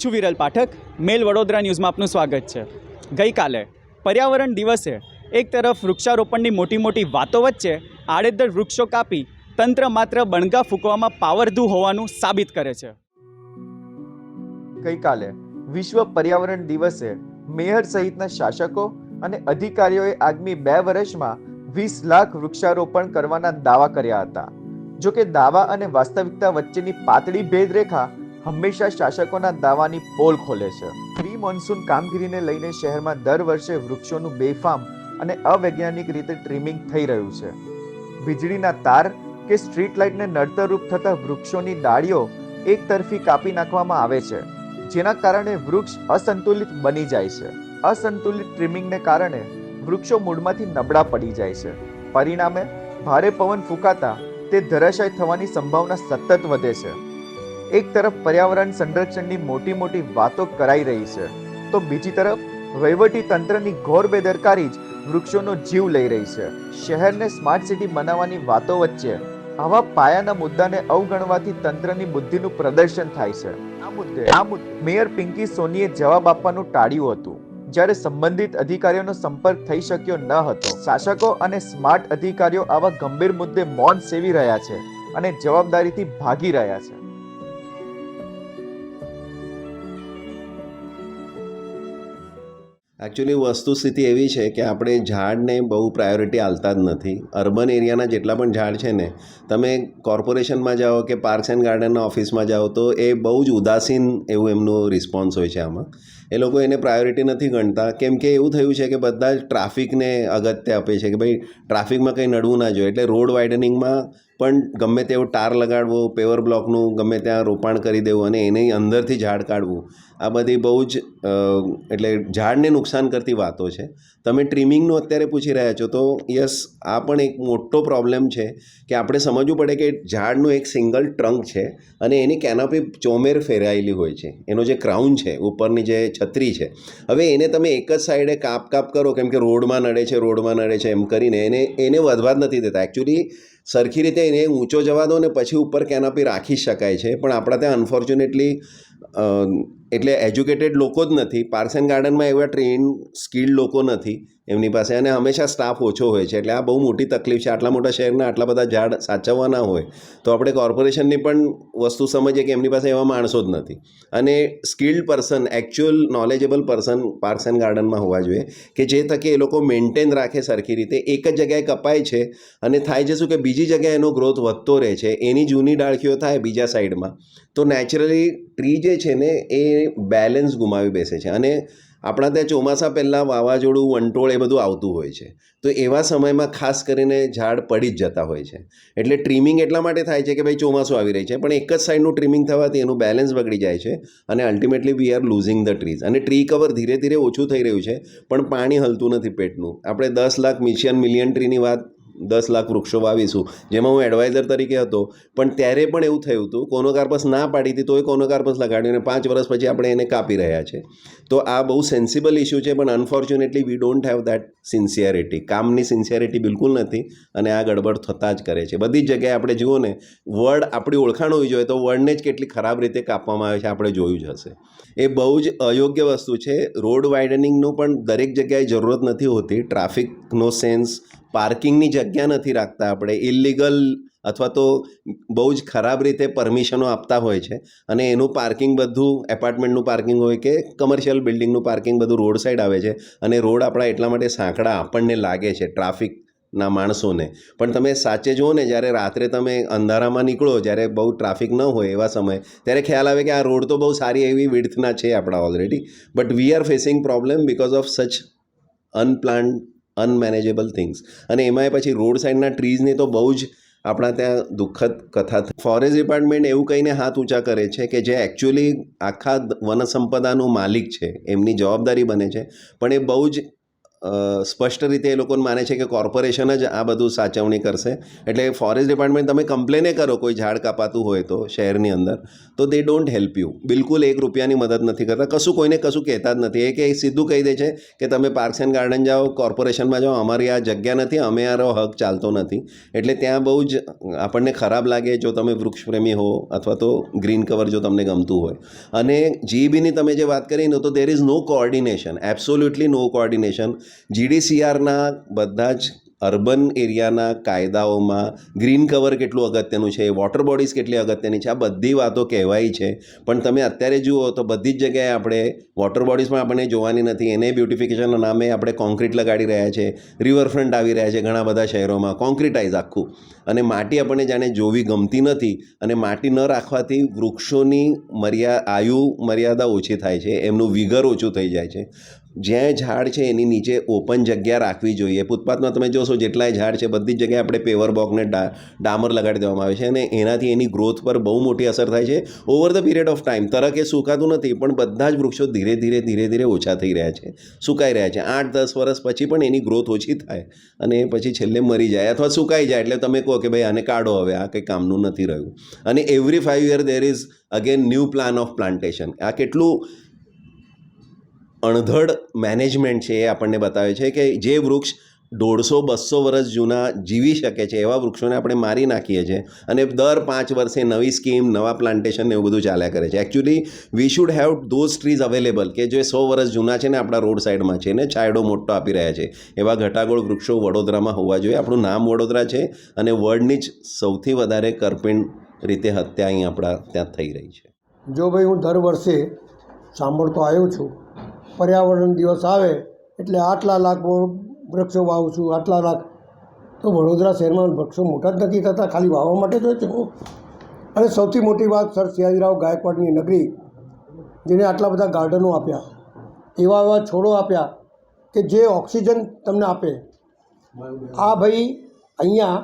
હું છું વિરલ પાઠક. મેલ વડોદરા ન્યૂઝમાં આપનું સ્વાગત છે. ગઈકાલે પર્યાવરણ દિવસે એક તરફ વૃક્ષારોપણની મોટી મોટી વાતો વચ્ચે આડેધડ વૃક્ષો કાપી તંત્ર માત્ર બણગા ફૂંકવામાં પાવરધુ હોવાનું સાબિત કરે છે. ગઈકાલે વિશ્વ પર્યાવરણ દિવસે મેયર સહિતના શાસકો અને અધિકારીઓએ આગામી બે વર્ષમાં વીસ લાખ વૃક્ષારોપણ કરવાના દાવા કર્યા હતા. જો કે દાવા અને વાસ્તવિકતા વચ્ચેની પાતળી ભેદરેખા હંમેશા શાસકોના દાવાની પોલ ખોલે છે. પ્રી મોન્સૂન કામગીરીને લઈને શહેરમાં દર વર્ષે વૃક્ષોનું બેફામ અને અવૈજ્ઞાનિક રીતે ટ્રીમિંગ થઈ રહ્યું છે. વીજળીના તાર કે સ્ટ્રીટ લાઇટને નડતરરૂપ થતા વૃક્ષોની ડાળીઓ એક તરફી કાપી નાખવામાં આવે છે, જેના કારણે વૃક્ષ અસંતુલિત બની જાય છે. અસંતુલિત ટ્રીમિંગને કારણે વૃક્ષો મૂળમાંથી નબળા પડી જાય છે. પરિણામે, ભારે પવન ફૂંકાતા તે ધરાશાય થવાની સંભાવના સતત વધે છે. એક તરફ પર્યાવરણ સંરક્ષણની મોટી મોટી વાતો કરાઈ રહી છે, તો બીજી તરફ વહીવટી તંત્રની ઘોર બેદરકારી જ વૃક્ષોનો જીવ લઈ રહી છે. શહેરને સ્માર્ટ સિટી બનાવવાની વાતો વચ્ચે આવા પાયાના મુદ્દાને અવગણવાથી તંત્રની બુદ્ધિનું પ્રદર્શન થાય છે. આ મુદ્દે આ મુદ્દે મેયર પિંકી સોનીએ જવાબ આપવાનું ટાળ્યું હતું. જ્યારે સંબંધિત અધિકારીઓનો સંપર્ક થઈ શક્યો ન હતો. શાસકો અને સ્માર્ટ અધિકારીઓ આવા ગંભીર મુદ્દે મૌન સેવી રહ્યા છે અને જવાબદારીથી ભાગી રહ્યા છે. એકચ્યુઅલી વસ્તુસ્થિતિ એવી છે કે આપણે ઝાડને બહુ પ્રાયોરિટી આલતા જ નથી. અર્બન એરિયાના જેટલા પણ ઝાડ છે ને, તમે કોર્પોરેશનમાં જાઓ કે પાર્ક્સ એન્ડ ગાર્ડનના ઓફિસમાં જાઓ તો એ બહુ જ ઉદાસીન એવું એમનું રિસ્પોન્સ હોય છે આમાં. એ લોકો એને પ્રાયોરિટી નથી ગણતા. કેમ કે એવું થયું છે કે બધા જ ટ્રાફિકને અગત્ય આપે છે કે ભાઈ ટ્રાફિકમાં કંઈ નડવું ના જોઈએ. એટલે રોડ વાઇડનિંગમાં પણ ગમે તેવો ટાર લગાડવો, પેવર બ્લોકનું ગમે ત્યાં રોપાણ કરી દેવું અને એની અંદરથી ઝાડ કાઢવું, આ બધી બહુ જ એટલે ઝાડને નુકસાન કરતી વાતો છે. તમે ટ્રીમિંગનું અત્યારે પૂછી રહ્યા છો, તો યસ, આ પણ એક મોટો પ્રોબ્લેમ છે કે આપણે સમજવું પડે કે ઝાડનું એક સિંગલ ટ્રંક છે અને એની કેનોપી ચોમેર ફેરાયેલી હોય છે. એનો જે ક્રાઉન છે, ઉપરની જે છત્રી છે. હવે એને તમે એક જ સાઈડે કાપ કાપ કરો, કેમ કે રોડમાં નડે છે, રોડમાં નડે છે, એમ કરીને એને એને વધવા જ નથી દેતા. એકચ્યુઅલી સરખી રીતે એને ઊંચો જવા દો ને પછી ઉપર કેનોપી રાખી શકાય છે. પણ આપણા ત્યાં અનફોર્ચ્યુનેટલી એટલે એજ્યુકેટેડ લોકો જ નથી. પાર્સન ગાર્ડનમાં એવા ટ્રેન સ્કિલ્ડ લોકો નથી. એમની પાસે અને હંમેશા સ્ટાફ ઓછો હોય છે એટલે આ બહુ મોટી તકલીફ છે. આટલા મોટા શહેરના આટલા બધા ઝાડ સાચવવાના હોય તો આપણે કોર્પોરેશનની પણ વસ્તુ સમજીએ કે એમની પાસે એવા માણસો જ નથી. અને skilled person actual knowledgeable person parks and ગાર્ડનમાં હોવા જોઈએ કે જે તકે એ લોકો મેન્ટેન રાખે સરખી રીતે, એક જ જગ્યાએ કપાય છે અને થાય છે શું કે બીજી જગ્યાએ એનો ગ્રોથ વધતો રહે છે, એની જૂની ડાળખીઓ થાય બીજા સાઈડમાં તો નેચરલી ટ્રી જે છે ને એ બેલેન્સ ગુમાવી બેસે છે અને આપણા ત્યાં ચોમાસા પહેલાં વાવાઝોડું, વંટોળ એ બધું આવતું હોય છે. તો એવા સમયમાં ખાસ કરીને ઝાડ પડી જ જતા હોય છે. એટલે ટ્રીમિંગ એટલા માટે થાય છે કે ભાઈ ચોમાસું આવી રહી છે, પણ એક જ સાઈડનું ટ્રીમિંગ થવાથી એનું બેલેન્સ બગડી જાય છે અને ultimately we are losing the trees. અને ટ્રી કવર ધીરે ધીરે ઓછું થઈ રહ્યું છે, પણ પાણી હલતું નથી પેટનું. આપણે દસ લાખ મિશિયન મિલિયન ટ્રીની વાત દસ લાખ વૃક્ષો વાવીશું, જેમાં હું એડવાઇઝર તરીકે હતો. પણ ત્યારે પણ એવું થયું હતું કોનોકાર્પસ ના પાડી હતી, તોય કોનોકાર્પસ લગાડ્યું અને પાંચ વર્ષ પછી આપણે એને કાપી રહ્યા છે. તો આ બહુ સેન્સિબલ ઇસ્યુ છે, પણ unfortunately we don't have that sincerity કામની સિન્સિયરિટી બિલકુલ નથી અને આ ગડબડ થતાં જ કરે છે. બધી જ જગ્યાએ આપણે જુઓ ને વર્ડ આપણી ઓળખાણ હોવી જોઈએ, તો વર્ડને જ કેટલી ખરાબ રીતે કાપવામાં આવે છે, આપણે જોયું જ હશે. એ બહુ જ અયોગ્ય વસ્તુ છે. રોડ વાઇડનિંગનું પણ દરેક જગ્યાએ જરૂરત નથી હોતી. ટ્રાફિકનો સેન્સ પાર્કિંગની જગ્યા નથી રાખતા આપણે. ઇલિગલ અથવા તો બહુ જ ખરાબ રીતે પરમિશનો આપતા હોય છે. અને એનું પાર્કિંગ બધું એપાર્ટમેન્ટનું પાર્કિંગ હોય કે કમર્શિયલ બિલ્ડિંગનું પાર્કિંગ બધું રોડ સાઈડ આવે છે. અને રોડ આપણા એટલા માટે સાંકડા આપણને લાગે છે ટ્રાફિક ના માણસોને. પણ તમે સાચે જુઓ ને, જ્યારે રાત્રે તમે અંધારામાં નીકળો, જ્યારે બહુ ટ્રાફિક ન હોય એવા સમયે, ત્યારે ખ્યાલ આવે કે આ રોડ તો બહુ સારી એવી વિડથના છે આપણા already but we are facing problem because of such unplanned unmanageable things અને એમાંય પછી રોડ સાઈડના ટ્રીઝની તો બહુ જ આપણા ત્યાં દુઃખદ કથા ફોરેસ્ટ ડિપાર્ટમેન્ટ એવું કહીને હાથ ઊંચા કરે છે કે જે એકચ્યુઅલી આખા વનસંપદાનું માલિક છે, એમની જવાબદારી બને છે, પણ એ બહુ જ સ્પષ્ટ રીતે એ લોકોને માને છે કે કોર્પોરેશન જ આ બધું સાચવણી કરશે. એટલે ફોરેસ્ટ ડિપાર્ટમેન્ટ તમે કમ્પ્લેને કરો કોઈ ઝાડ કાપાતું હોય તો શહેરની અંદર, તો દે ડોન્ટ હેલ્પ યુ બિલકુલ એક રૂપિયાની મદદ નથી કરતા. કશું કોઈને કશું કહેતા જ નથી. એ કે સીધું કહી દે છે કે તમે પાર્ક્સ એન્ડ ગાર્ડન જાઓ, કોર્પોરેશનમાં જાઓ, અમારી આ જગ્યા નથી, અમે આરો હક ચાલતો નથી. એટલે ત્યાં બહુ જ આપણને ખરાબ લાગે જો તમે વૃક્ષપ્રેમી હો અથવા તો ગ્રીન કવર જો તમને ગમતું હોય. અને જીબીની તમે જે વાત કરી ને, તો there is no coordination absolutely no coordination જીડીસીઆરના બધા જ અર્બન એરિયાના કાયદાઓમાં ગ્રીન કવર કેટલું અગત્યનું છે વોટર બોડીઝ કેટલી અગત્યની છે, આ બધી વાતો કહેવાય છે. પણ તમે અત્યારે જુઓ તો બધી જ જગ્યાએ આપણે વોટર બોડીઝમાં આપણને જોવાની નથી. એને બ્યુટિફિકેશનના નામે આપણે કોન્ક્રીટ લગાડી રહ્યા છે રિવરફ્રન્ટ આવી રહ્યા છે ઘણા બધા શહેરોમાં કોન્ક્રીટાઇઝ આખું. અને માટી આપણને જાણે જોવી ગમતી નથી. અને માટી ન રાખવાથી વૃક્ષોની મર્યા, આયુ મર્યાદા ઓછી થાય છે, એમનું વિગર ઓછું થઈ જાય છે. જ્યાં ઝાડ છે એની નીચે ઓપન જગ્યા રાખવી જોઈએ. ફૂટપાથમાં તમે જોશો જેટલાય ઝાડ છે બધી જ જગ્યાએ આપણે પેવર બોકને ડામર લગાડી દેવામાં આવે છે અને એનાથી એની ગ્રોથ પર બહુ મોટી અસર થાય છે over the period of time તરક એ સુકાતું નથી પણ બધા જ વૃક્ષો ધીરે ધીરે ધીરે ધીરે ઓછા થઈ રહ્યા છે, સુકાઈ રહ્યા છે. આઠ, દસ વર્ષ પછી પણ એની ગ્રોથ ઓછી થાય અને પછી છેલ્લે મરી જાય અથવા સુકાઈ જાય એટલે તમે કહો કે ભાઈ આને કાઢો હવે, આ કંઈ કામનું નથી રહ્યું. અને every five year there is again new plan of plantation આ કેટલું અણધડ મેનેજમેન્ટ છે એ આપણને બતાવે છે કે જે વૃક્ષ દોઢસો, બસો વર્ષ જૂના જીવી શકે છે, એવા વૃક્ષોને આપણે મારી નાખીએ છીએ અને દર પાંચ વર્ષે નવી સ્કીમ નવા પ્લાન્ટેશન એવું બધું ચાલ્યા કરે છે. Actually we should have those trees available કે જે સો વર્ષ જૂના છે ને આપણા રોડ સાઈડમાં છે ને છાંયડો મોટો આપી રહ્યા છે. એવા ઘટાગોળ વૃક્ષો વડોદરામાં હોવા જોઈએ. આપણું નામ વડોદરા છે અને વર્લ્ડની જ સૌથી વધારે કરપીણ રીતે હત્યા અહીં આપણા ત્યાં થઈ રહી છે. જો ભાઈ હું દર વર્ષે સાંભળતો આવ્યો છું પર્યાવરણ દિવસ આવે એટલે આટલા લાખ વૃક્ષો વાવું છું આટલા લાખ. તો વડોદરા શહેરમાં વૃક્ષો મોટા જ નથી થતા, ખાલી વાવવા માટે જ હોય છે. અને સૌથી મોટી વાત સર સિયાજીરાવ ગાયકવાડની નગરી, જેને આટલા બધા ગાર્ડનો આપ્યા, એવા એવા છોડો આપ્યા કે જે ઓક્સિજન તમને આપે. આ ભાઈ અહીંયા,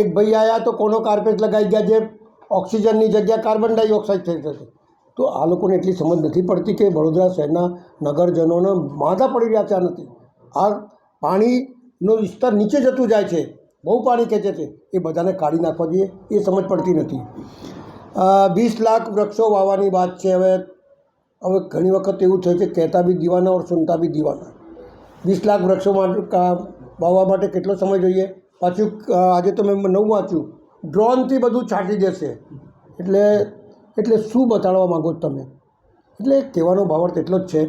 એક ભાઈ આવ્યા તો કોનો કાર્પેટ લગાવી ગયા જે ઓક્સિજનની જગ્યા કાર્બન ડાયોક્સાઇડ થઈ જશે. તો આ લોકોને એટલી સમજ નથી પડતી કે વડોદરા શહેરના નગરજનોને માદા પડી રહ્યા છે આ નથી. આ પાણીનો વિસ્તાર નીચે જતું જાય છે, બહુ પાણી ખેંચે છે, એ બધાને કાઢી નાખવા જોઈએ, એ સમજ પડતી નથી. વીસ લાખ વૃક્ષો વાવવાની વાત છે, હવે હવે ઘણી વખત એવું થયું છે, કહેતા બી દીવાના ઓર સુનતા બી દીવાના. વીસ લાખ વૃક્ષો માટે વાવવા માટે કેટલો સમય જોઈએ? પાછું આજે તો મેં નવું વાંચ્યું. ડ્રોનથી બધું છાંટી દેશે. એટલે એટલે શું બતાડવા માગો છો તમે? એટલે કહેવાનો ભાવાર્થ એટલો જ છે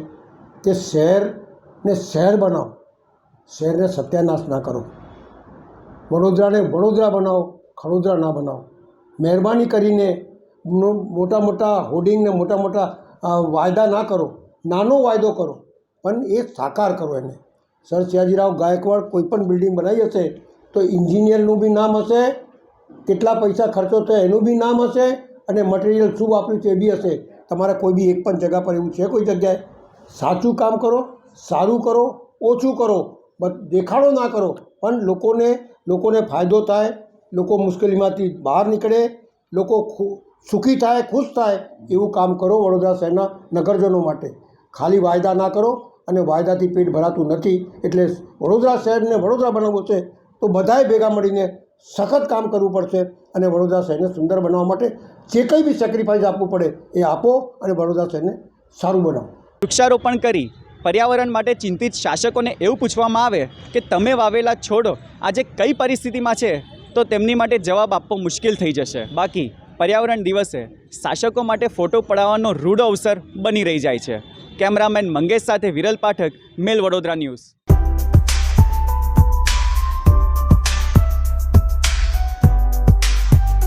કે શહેરને શહેર બનાવો. શહેરને સત્યાનાશ ના કરો. વડોદરાને વડોદરા બનાવો, ખડોદરા ના બનાવો. મહેરબાની કરીને મોટા મોટા હોર્ડિંગને મોટા મોટા વાયદા ના કરો. નાનો વાયદો કરો પણ એ સાકાર કરો એને. સર સયાજીરાવ ગાયકવાડ કોઈ પણ બિલ્ડિંગ બનાવી હશે તો એન્જિનિયરનું બી નામ હશે, કેટલા પૈસા ખર્ચો થયો એનું બી નામ હશે અને મટીરિયલ શું વાપર્યું છે એ બી હશે. તમારે કોઈ બી એક પણ જગ્યા પર એવું છે કોઈ જગ્યાએ? સાચું કામ કરો, સારું કરો, ઓછું કરો, બસ દેખાડો ના કરો. પણ લોકોને લોકોને ફાયદો થાય, લોકો મુશ્કેલીમાંથી બહાર નીકળે, લોકો સુખી થાય, ખુશ થાય, એવું કામ કરો વડોદરા શહેરના નગરજનો માટે. ખાલી વાયદા ના કરો અને વાયદાથી પેટ ભરાતું નથી. એટલે વડોદરા શહેરને વડોદરા બનાવવું છે તો બધાએ ભેગા મળીને સખત કામ કરવું પડશે. અને વડોદરા શહેરને સુંદર બનાવવા માટે જે કંઈ બી સેક્રિફાઈસ આપવું પડે એ આપો અને વડોદરા શહેરને સારું બનાવો. વૃક્ષારોપણ કરી પર્યાવરણ માટે ચિંતિત શાસકોને એવું પૂછવામાં આવે કે તમે વાવેલા છોડો આજે કઈ પરિસ્થિતિમાં છે? તો તેમની માટે જવાબ આપવો મુશ્કેલ થઈ જશે. બાકી પર્યાવરણ દિવસે શાસકો માટે ફોટો પડાવવાનો રૂડો અવસર બની રહી જાય છે. કેમેરામેન મંગેશ સાથે વિરલ પાઠક, મેલ વડોદરા ન્યૂઝ.